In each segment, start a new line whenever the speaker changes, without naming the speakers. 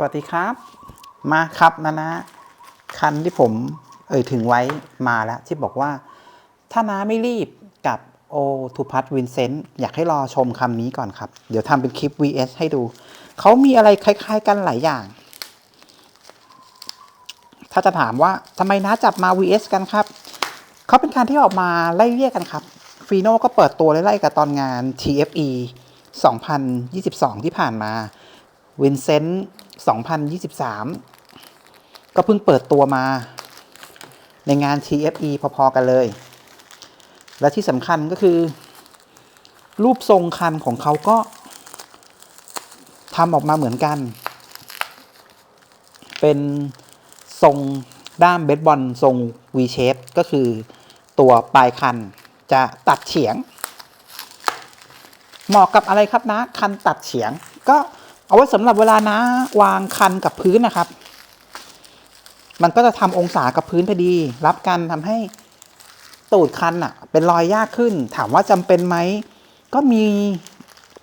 สวัสดีครับ มาครับนะนะ คันที่ผมเอ่ยถึงไว้มาแล้วที่บอกว่า ถ้าน้าไม่รีบกับโอทูพัทวินเซนต์อยากให้รอชมคำนี้ก่อนครับ เดี๋ยวทำเป็นคลิป VS ให้ดู เขามีอะไรคล้ายๆกันหลายอย่าง ถ้าจะถามว่าทำไมน้าจับมา VS กันครับ เขาเป็นการที่ออกมาไล่เรียกกันครับฟีโน่ก็เปิดตัวไล่ๆกับตอนงาน TFE 2022 ที่ผ่านมาวินเซนต์ 2023 ก็เพิ่งเปิดตัวมาในงาน TFE พอๆกันเลย และที่สำคัญก็คือ รูปทรงคันของเขาก็ทำออกมาเหมือนกัน เป็นทรงด้ามเบสบอลทรง V shape ก็คือตัวปลายคันจะตัดเฉียง เหมาะกับอะไรครับนะ คันตัดเฉียงก็ เอาไว้สำหรับเวลานะวางคันกับพื้นนะครับ มันก็จะทำองศากับพื้นพอดี รับกันทำให้ตูดคันอะเป็นรอยยากขึ้น ถามว่าจำเป็นไหมก็มี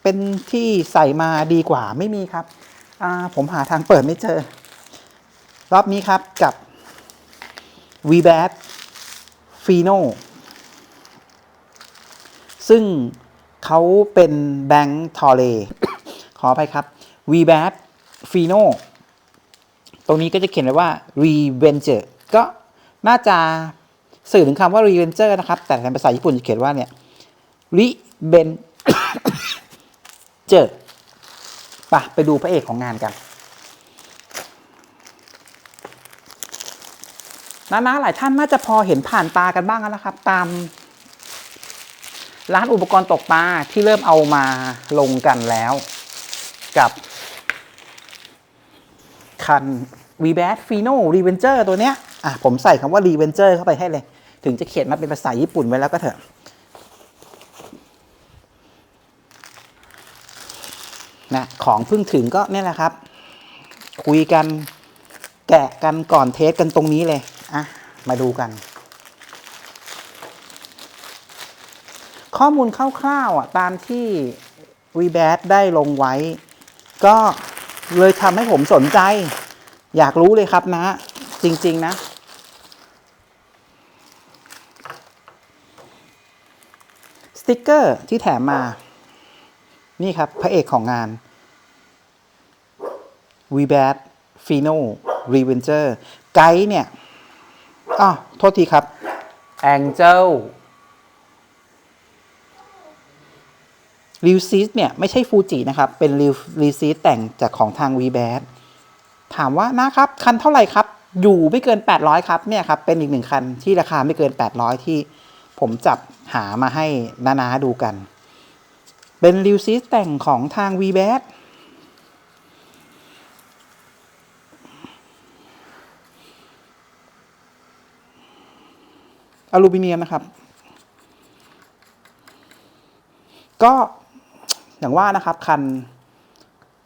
เป็นที่ใส่มาดีกว่าไม่มีครับผมหาทางเปิดไม่เจอ รอบนี้ครับกับ v b a t Fino ซึ่งเขาเป็นแบงค์ทอเลขออภัยครับ v b a t Fino ตรงนี้ก็จะเขียนไว้ว่า Revenger ก็น่าจะสื่อถึงคำว่า Revenger นะครับ แต่ในภาษาญี่ปุ่นจะเขียนว่าเนี่ย Revenger ไปไปดูพระเอกของงานกันน้าๆหลายท่านน่าจะพอเห็นผ่านตากันบ้างแล้วนะครับ ตาม ร้านอุปกรณ์ตกปลาที่เริ่มเอามาลงกันแล้ว กับ คัน v b a t Fino Revenger ตัวเนี้ยอะผมใส่คำว่า Revenger เข้าไปให้เลย ถึงจะเขียนมาเป็นภาษาญี่ปุ่นไว้แล้วก็เถอะนะของเพิ่งถึงก็เนี่ยแหละครับ คุยกันแกะกันก่อนเทสกันตรงนี้เลยอะมาดูกัน ข้อมูลคร่าวๆอะตามที่ v b a t ได้ลงไว้ก็ เลยทำให้ผมสนใจ อยากรู้เลยครับนะ จริง ๆ นะ สติกเกอร์ที่แถมมา นี่ครับ พระเอกของงาน v b a t Fino Revenger ไกด์เนี่ยอ้าวโทษทีครับ Angel ริวซีสเนี่ยไม่ใช่ฟูจินะครับ เป็นริวรีซีสแต่งจากของทาง v b a t ถามว่านะครับ คันเท่าไหร่ครับ อยู่ไม่เกิน 800 ครับเนี่ยครับ เป็นอีกหนึ่งคันที่ราคาไม่เกิน 800 ที่ผมจับหามาให้นาๆดูกัน เป็นริวซีสแต่งของทาง v b a t อลูมิเนียมนะครับ ก็ อย่างว่านะครับคัน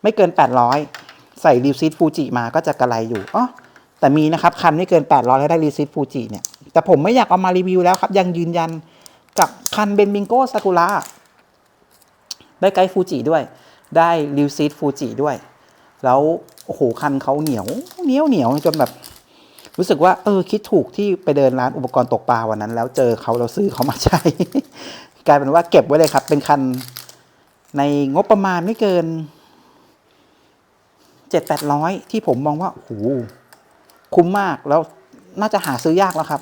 ไม่เกิน 800 ใส่รีซิตฟูจิมาก็จะกระไรอยู่อ๋อแต่มีนะครับคันไม่เกิน 800 แล้วได้รีซิตฟูจิเนี่ย แต่ผมไม่อยากเอามารีวิวแล้วครับ ยังยืนยันกับคันเบนบิงโกซากุระได้ไกด์ฟูจิด้วย ได้รีซิตฟูจิด้วย แล้วโอ้โหคันเขาเหนียวเหนียวเหนียวจนแบบรู้สึกว่าเออคิดถูกที่ไปเดินร้านอุปกรณ์ตกปลาวันนั้น แล้วเจอเขาเราซื้อเขามาใช้ กลายเป็นว่าเก็บไว้เลยครับ เป็นคัน ในงบประมาณไม่เกินเจ็ดแปดร้อยที่ผมมองว่าโหคุ้มมากแล้วน่าจะหาซื้อยากแล้วครับ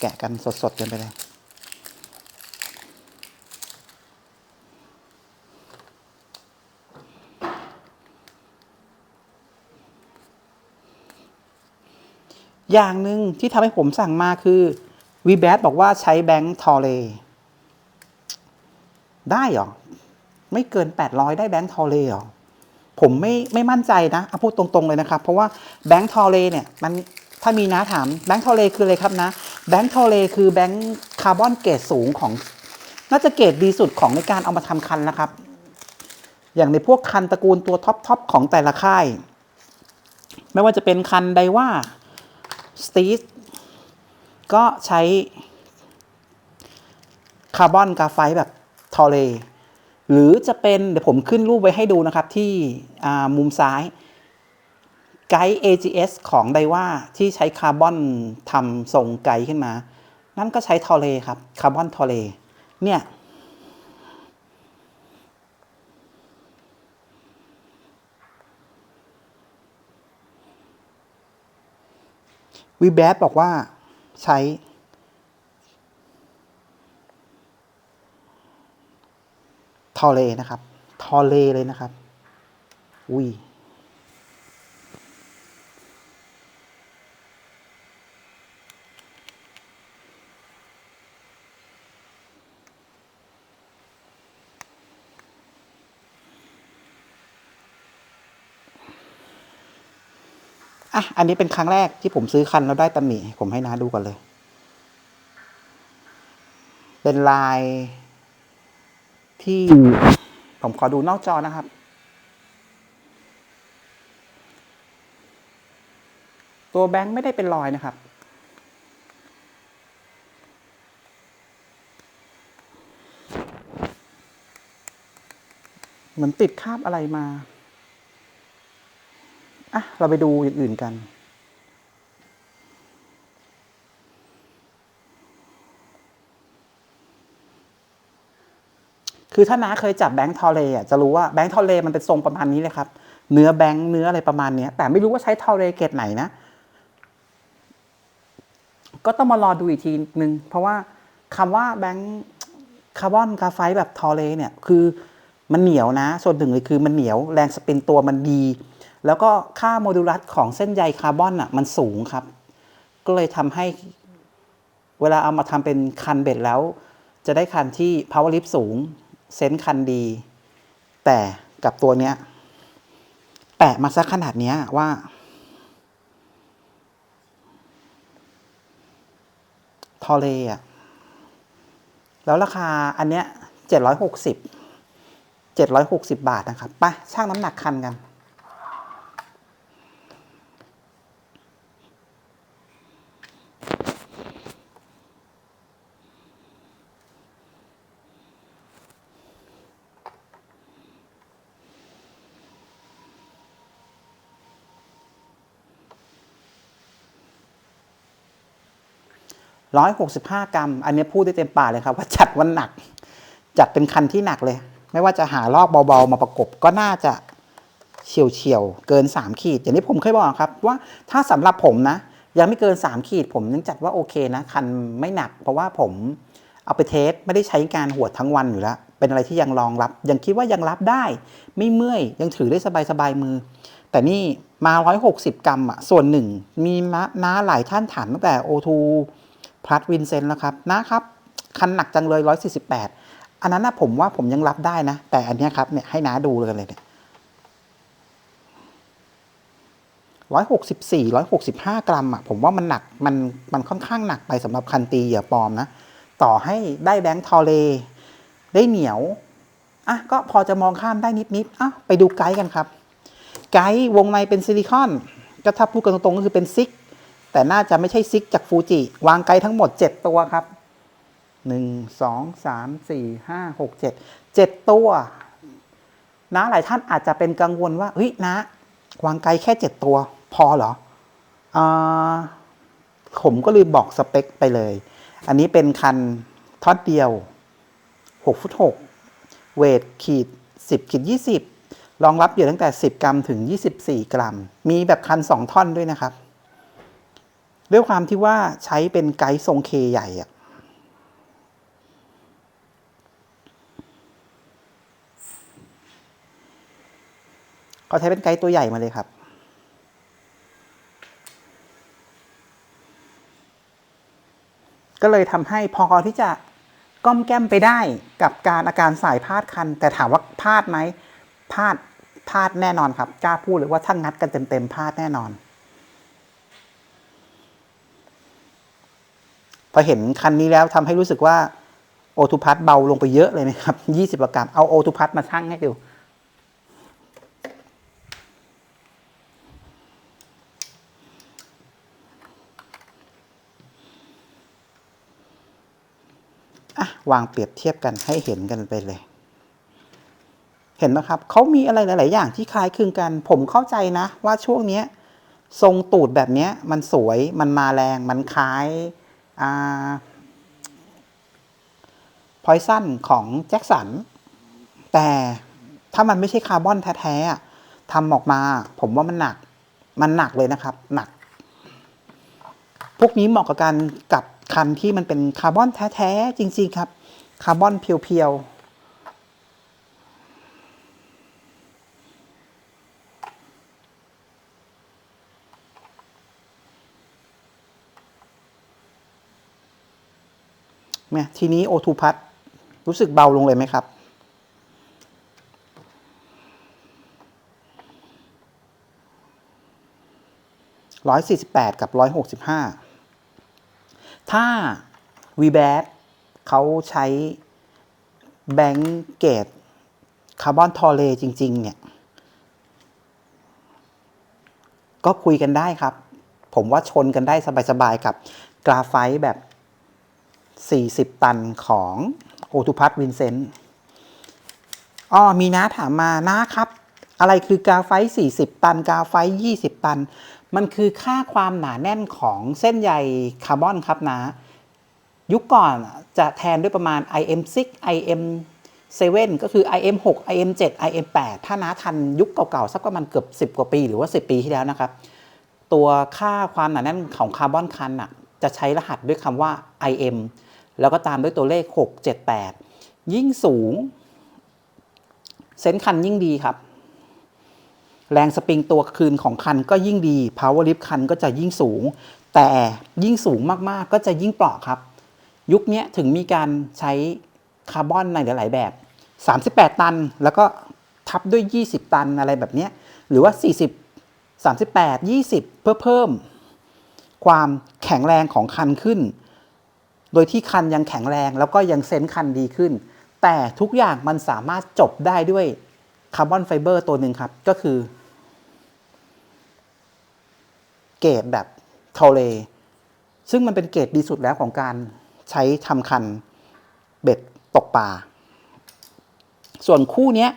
แกะกันสดๆกันไปเลยอย่างหนึ่งที่ทำให้ผมสั่งมาคือ v b a t บอกว่าใช้แบงค์ทอเลได้หรอ ไม่เกิน 800 ได้แบงค์ทอเลหรอ ผมไม่ไม่มั่นใจนะเอาพูดตรงๆเลยนะครับ เพราะว่าแบงค์ทอเลเนี่ยมันถ้ามีนะถามแบงค์ทอเลคืออะไรครับนะแบงค์ทอเลคือแบงค์คาร์บอนเกรดสูงของ น่าจะเกรดดีสุดของในการเอามาทำคันนะครับ อย่างในพวกคันตระกูลตัวท็อปๆของแต่ละค่าย ไม่ว่าจะเป็นคันไดว่าสตีท ก็ใช้คาร์บอนกราไฟต์แบบทอเลหรือจะเป็นเดี๋ยวผมขึ้นรูปไว้ให้ดูนะครับที่มุมซ้ายไกด์ AGS ของไดว่าที่ใช้คาร์บอนทำทรงไกด์ขึ้นมา นั่นก็ใช้ทอเลครับคาร์บอนทอเลเนี่ยวีแบดบอกว่า ใช้ ทอเลนะครับ ทอเลเลยนะครับ อุ้ย อะ อันนี้เป็นครั้งแรกที่ผมซื้อคันแล้วได้ตำหนิผมให้น้าดูก่อนเลย เป็นลาย ที่ผมขอดูนอกจอนะครับ ตัวแบงค์ไม่ได้เป็นรอยนะครับเหมือนติดคาบอะไรมา อะ เราไปดูอย่างอื่นกัน คือถ้าน้าเคยจับแบงค์ทอเลอะจะรู้ว่าแบงค์ทอเลมันเป็นทรงประมาณนี้เลยครับ เนื้อแบงค์เนื้ออะไรประมาณเนี้ยแต่ไม่รู้ว่าใช้ทอเลเกรดไหนนะ ก็ต้องมารอดูอีกทีนึง เพราะว่าคำว่าแบงค์คาร์บอนกราไฟต์แบบทอเลเนี่ย คือมันเหนียวนะ ส่วนหนึ่งเลยคือมันเหนียวแรงสปินตัวมันดี แล้วก็ค่าโมดูลัสของเส้นใยคาร์บอนอะมันสูงครับ ก็เลยทำให้เวลาเอามาทำเป็นคันเบ็ดแล้ว จะได้คันที่ power lift สูง เซนคันดี แต่กับตัวเนี้ย แปะมาสักขนาดเนี้ยว่า ทอเลอะ แล้วราคาอันเนี้ยเจ็ดร้อยหกสิบเจ็ดร้อยหกสิบาทนะครับ ไปช่างน้ำหนักคันกัน ร้อยหกสิบห้ากรัม อันนี้พูดได้เต็มปากเลยครับ ว่าจัดวันหนัก จัดเป็นคันที่หนักเลย ไม่ว่าจะหาลอกเบาๆมาประกบก็น่าจะเฉียวเฉียวเกินสามขีด อย่างที่ผมเคยบอกครับ ว่าถ้าสำหรับผมนะ ยังไม่เกินสามขีด ผมยังจัดว่าโอเคนะ คันไม่หนัก เพราะว่าผมเอาไปเทสไม่ได้ใช้การหวดทั้งวันอยู่แล้ว เป็นอะไรที่ยังรองรับ ยังคิดว่ายังรับได้ ไม่เมื่อยยังถือได้สบายๆมือ แต่นี่มา 160 กรัมอะส่วนหนึ่ง มีน้าหลายท่านถามตั้งแต่ O2 พลัดวินเซนต์แล้วครับนะครับ คันหนักจังเลย 148 อันนั้นนะผมว่าผมยังรับได้นะ แต่อันนี้ครับเนี่ยให้น้าดูเลยเลยเนี่ยร้อยหกสิบสี่ร้อยหกสิบห้ากรัมอะผมว่ามันหนักมันมันค่อนข้างหนักไปสำหรับคันตีเหยื่อปลอมนะ ต่อให้ได้แบงค์ทอเล ได้เหนียวอะก็พอจะมองข้ามได้นิดๆอะไปดูไกด์กันครับ ไกด์วงในเป็นซิลิคอนก็ถ้าพูดกันตรงๆก็คือเป็นซิก แต่น่าจะไม่ใช่ซิกจากฟูจิ วางไกด์ทั้งหมด 7 ตัวครับ 1 2 3 4 5 6 7 7 ตัวนะหลายท่านอาจจะเป็นกังวลว่าเฮ้ยนะ วางไกด์แค่ 7 ตัวพอเหรออผมก็ลืมบอกสเปคไปเลย อันนี้เป็นคันทอดเดียว 6 ฟุต 6 เวทขีด 10ขีด20รองรับอยู่ตั้งแต่ 10 กรัมถึง 24 กรัม มีแบบคัน 2 ท่อนด้วยนะครับ ด้วยความที่ว่าใช้เป็นไกด์ทรงเคใหญ่อะเขาใช้เป็นไกด์ตัวใหญ่มาเลยครับ ก็เลยทำให้พอที่จะก้อมแก้มไปได้กับการอาการสายพาดคัน แต่ถามว่าพลาดไหมพลาดพลาดแน่นอนครับกล้าพูดเลยว่าถ้างัดกันเต็มๆพลาดแน่นอน พอเห็นคันนี้แล้วทำให้รู้สึกว่าโอทูพัทเบาลงไปเยอะเลยนะครับยี่สิบกรัมเอาโอทูพัทมาชั่งให้ดูอะวางเปรียบเทียบกันให้เห็นกันไปเลย เห็นไหมครับเขามีอะไรหลาย ๆ อย่างที่คล้ายคลึงกัน ผมเข้าใจนะ ว่าช่วงเนี้ยทรงตูดแบบเนี้ยมันสวยมันมาแรงมันคล้าย พอยซันของแจ็คสัน แต่ถ้ามันไม่ใช่คาร์บอนแท้ๆทำออกมา ผมว่ามันหนัก มันหนักเลยนะครับ หนัก พวกนี้เหมาะกับการกับคันที่มันเป็นคาร์บอนแท้ๆจริง ๆ ครับ คาร์บอนเพียวๆ เนี่ยทีนี้โอทูพัทรู้สึกเบาลงเลยไหมครับร้อยสี่สิบแปดกับร้อยหกสิบห้าถ้า v b a t เขาใช้แบงก์เกตคาร์บอนทอเลจริง ๆ เนี่ย ก็คุยกันได้ครับ ผมว่าชนกันได้สบาย ๆ กับกราไฟต์แบบ 40 ตันของโอทูพัทวินเซนต์อ๋อมีน้าถามมาน้าครับ อะไรคือกาไฟ 40 ตัน กาไฟ 20 ตัน มันคือค่าความหนาแน่นของเส้นใยคาร์บอนครับนะยุคก่อนจะแทนด้วยประมาณ IM6 IM7 ก็คือ IM6 IM7 IM8 ถ้าน้าทันยุคเก่าๆ สักประมาณเกือบ 10 กว่าปี หรือว่า 10 ปีที่แล้วนะครับ ตัวค่าความหนาแน่นของคาร์บอนคันอะจะใช้รหัสด้วยคำว่า IM แล้วก็ตามด้วยตัวเลข 6 7 8 ยิ่งสูง เซนคันยิ่งดีครับ แรงสปริงตัวคืนของคันก็ยิ่งดี power lift คันก็จะยิ่งสูง แต่ยิ่งสูงมากๆก็จะยิ่งเปราะครับ ยุคนี้ถึงมีการใช้คาร์บอนในหลาย ๆ แบบ 38 ตันแล้วก็ทับด้วย 20 ตันอะไรแบบนี้หรือว่า 40 38 20 เพื่อเพิ่ม ความแข็งแรงของคันขึ้น โดยที่คันยังแข็งแรงแล้วก็ยังเซนคันดีขึ้น แต่ทุกอย่างมันสามารถจบได้ด้วยคาร์บอนไฟเบอร์ตัวหนึ่งครับ ก็คือ เกรดแบบโทเล ซึ่งมันเป็นเกรดดีสุดแล้วของการใช้ทำคันเบ็ดตกปลา ส่วนคู่เนี้ย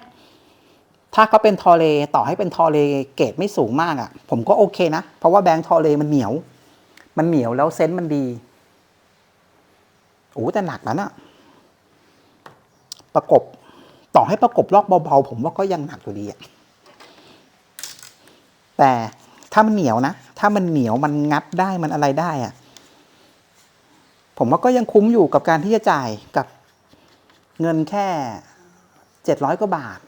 ถ้าเขาเป็นทอเลต่อให้เป็นทอเลเกรดไม่สูงมากอะ่ะ ผมก็โอเคนะ เพราะว่าแบงค์ทอเลมันเหนียว มันเหนียวแล้วเซนส์มันดี โอ้แต่หนักนะน่ะประกบต่อให้ประกบลอกเบาๆผมว่าก็ยังหนักอยู่ดีอะแต่ถ้ามันเหนียวนะ ถ้ามันเหนียวมันงัดได้มันอะไรได้อะผมว่าก็ยังคุ้มอยู่กับการที่จะจ่ายกับเงินแค่เจ็ดร้อยกว่าบาท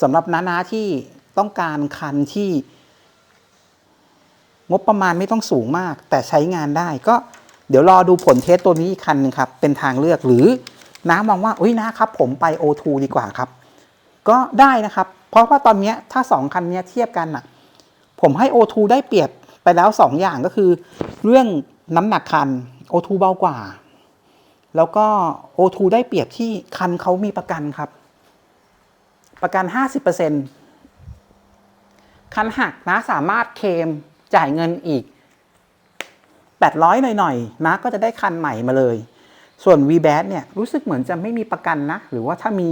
สำหรับน้าๆที่ต้องการคันที่ งบประมาณไม่ต้องสูงมาก แต่ใช้งานได้ก็ เดี๋ยวรอดูผลเทสตัวนี้อีกคันหนึงครับ เป็นทางเลือกหรือน้ามองว่าอุ้ยนะครับผมไป O2 ดีกว่าครับ ก็ได้นะครับ เพราะว่าตอนนี้ถ้าสองคันนี้เทียบกันอะผมให้ O2 ได้เปรียบไปแล้วสองอย่างก็คือ เรื่องน้ำหนักคัน O2 เบากว่า แล้วก็ O2 ได้เปรียบที่คันเขามีประกันครับ ประกัน 50%คันหักนะสามารถเคมจ่ายเงินอีก 800 หน่อยๆนะก็จะได้คันใหม่มาเลย ส่วน v b a t เนี่ยรู้สึกเหมือนจะไม่มีประกันนะ หรือว่าถ้ามี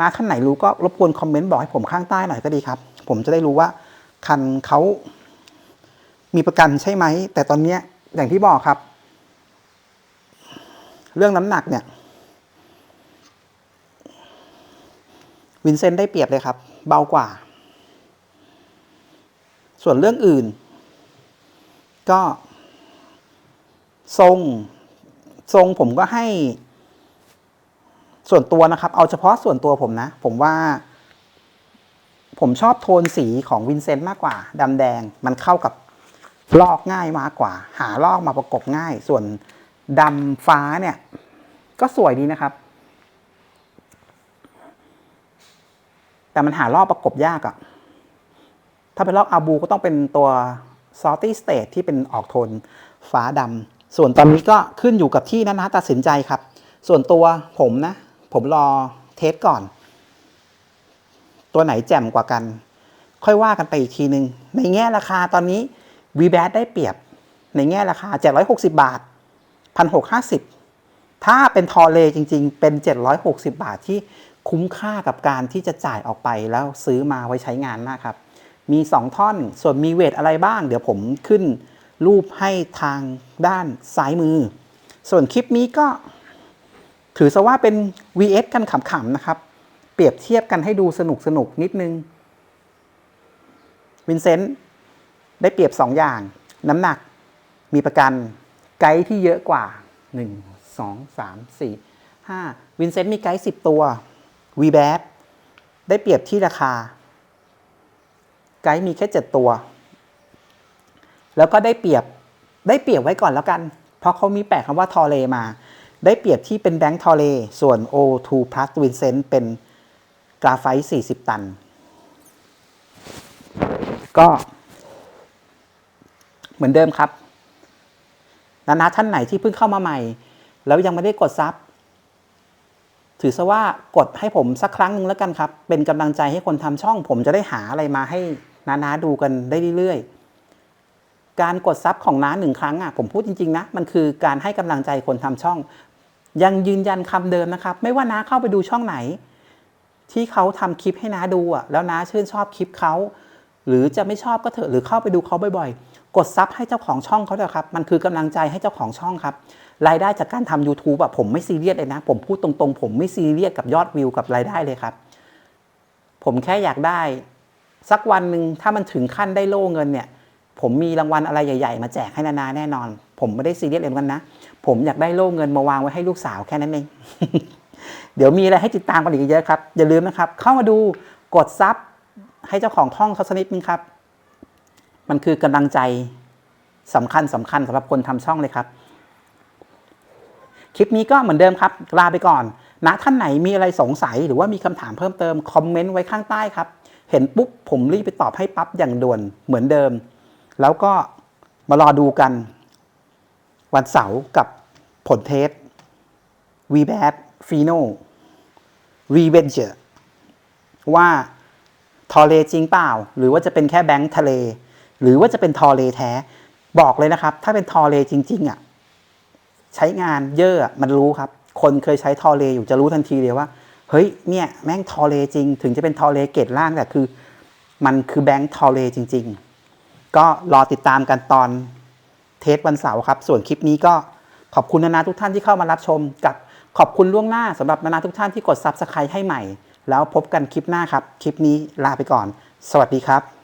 นะท่านไหนรู้ก็รบกวนคอมเมนต์บอกให้ผมข้างใต้หน่อยก็ดีครับ ผมจะได้รู้ว่าคันเขามีประกันใช่ไหม แต่ตอนเนี้ยอย่างที่บอกครับ เรื่องน้ำหนักเนี่ย วินเซนต์ได้เปรียบเลยครับ เบากว่า ส่วนเรื่องอื่น ก็ ทรงทรงผมก็ให้ ส่วนตัวนะครับ เอาเฉพาะส่วนตัวผมนะ ผมว่า ผมชอบโทนสีของวินเซนต์มากกว่าดำแดงมันเข้ากับลอกง่ายมากกว่า หาลอกมาประกบง่าย ส่วนดำฟ้าเนี่ย ก็สวยดีนะครับ แต่มันหาลอกประกบยากอะถ้าเป็นลอกอาบูก็ต้องเป็นตัวซอ l ตี้สเต e ที่เป็นออกโทนฟ้าดำ ส่วนตอนนี้ก็ขึ้นอยู่กับที่นะนะตัดสินใจครับ ส่วนตัวผมนะ ผมรอเทสก่อน ตัวไหนแจ่มกว่ากัน ค่อยว่ากันไปอีกทีหนึ่งในแง่ราคาตอนนี้ v b a t ได้เปรียบ ในแง่ราคา 760 บาท 1,650 ถ้าเป็นทอเลจริง ๆ เป็น 760 บาทที่คุ้มค่ากับการที่จะจ่ายออกไปแล้วซื้อมาไว้ใช้งานมากครับ มี 2 ท่อน ส่วนมีเวทอะไรบ้าง เดี๋ยวผมขึ้น รูปให้ทางด้านซ้ายมือ ส่วนคลิปนี้ก็ ถือซะว่าเป็น VS กันขำๆนะครับ เปรียบเทียบกันให้ดูสนุกสนุกนิดนึง วินเซนต์ได้เปรียบ 2 อย่าง น้ำหนักมีประกันไกด์ที่เยอะกว่า 1 2 3 4 5วินเซนต์มีไกด์10 ตัว v b a t ได้เปรียบที่ราคา ไกด์มีแค่ 7 ตัว แล้วก็ได้เปรียบได้เปรียบไว้ก่อนแล้วกัน เพราะเขามีแปะคำว่าทอเลมา ได้เปรียบที่เป็นแบงค์ทอเลส่วน O2 Plus Vincent เป็นกราไฟต์40 ตัน ก็เหมือนเดิมครับนานาท่านไหนที่เพิ่งเข้ามาใหม่ แล้วยังไม่ได้กดซับถือซะว่ากดให้ผมสักครั้งหนึ่งแล้วกันครับ เป็นกำลังใจให้คนทำช่อง ผมจะได้หาอะไรมาให้นานาดูกันได้เรื่อยๆ การกดซับของน้าหนึ่งครั้งอะผมพูดจริง ๆ นะ มันคือการให้กำลังใจคนทำช่อง ยังยืนยันคำเดิมนะครับ ไม่ว่าน้าเข้าไปดูช่องไหน ที่เขาทำคลิปให้น้าดูอะแล้วน้าชื่นชอบคลิปเขาหรือจะไม่ชอบก็เถอะหรือเข้าไปดูเขาบ่อยๆ กดซับให้เจ้าของช่องเขาเถอะครับ มันคือกำลังใจให้เจ้าของช่องครับ รายได้จากการทำ YouTube อะผมไม่ซีเรียสเลยนะ ผมพูดตรงๆ ผมไม่ซีเรียสกับยอดวิวกับรายได้เลยครับ ผมแค่อยากได้ สักวันหนึ่งถ้ามันถึงขั้นได้โล่เงินเนี่ย ผมมีรางวัลอะไรใหญ่ ๆ มาแจกให้นานาแน่นอน ผมไม่ได้ซีเรียสเลยเหมือนกันนะ ผมอยากได้โล่เงินมาวางไว้ให้ลูกสาวแค่นั้นเอง เดี๋ยวมีอะไรให้ติดตามกันอีกเยอะครับ อย่าลืมนะครับ เข้ามาดูกดซับให้เจ้าของช่องเขาสนิดนึงครับ มันคือกำลังใจสำคัญสำคัญสำหรับคนทำช่องเลยครับ คลิปนี้ก็เหมือนเดิมครับ ลาไปก่อนนะท่านไหนมีอะไรสงสัยหรือว่ามีคำถามเพิ่มเติมคอมเมนต์ไว้ข้างใต้ครับ เห็นปุ๊บผมรีบไปตอบให้ปั๊บอย่างด่วนเหมือนเดิม แล้วก็มารอดูกัน วันเสาร์กับผลเทส v b a t Fino Revenge ว่าทอเลจริงเปล่า หรือว่าจะเป็นแค่แบงค์ทะเล หรือว่าจะเป็นทอเลแท้ บอกเลยนะครับ ถ้าเป็นทอเลจริง ๆอะใช้งานเยอะมันรู้ครับ คนเคยใช้ทอเลอยู่จะรู้ทันทีเลยว่า เฮ้ยเนี่ยแม่งทอเลจริง ถึงจะเป็นทอเลเกรดล่างแต่คือ มันคือแบงค์ทอเลจริง ๆ ก็รอติดตามกันตอนเทสวันเสาร์ครับ ส่วนคลิปนี้ก็ขอบคุณนานาทุกท่านที่เข้ามารับชม กับขอบคุณล่วงหน้าสำหรับนานาทุกท่านที่กดซับสไครต์ให้ใหม่ แล้วพบกันคลิปหน้าครับ คลิปนี้ลาไปก่อน สวัสดีครับ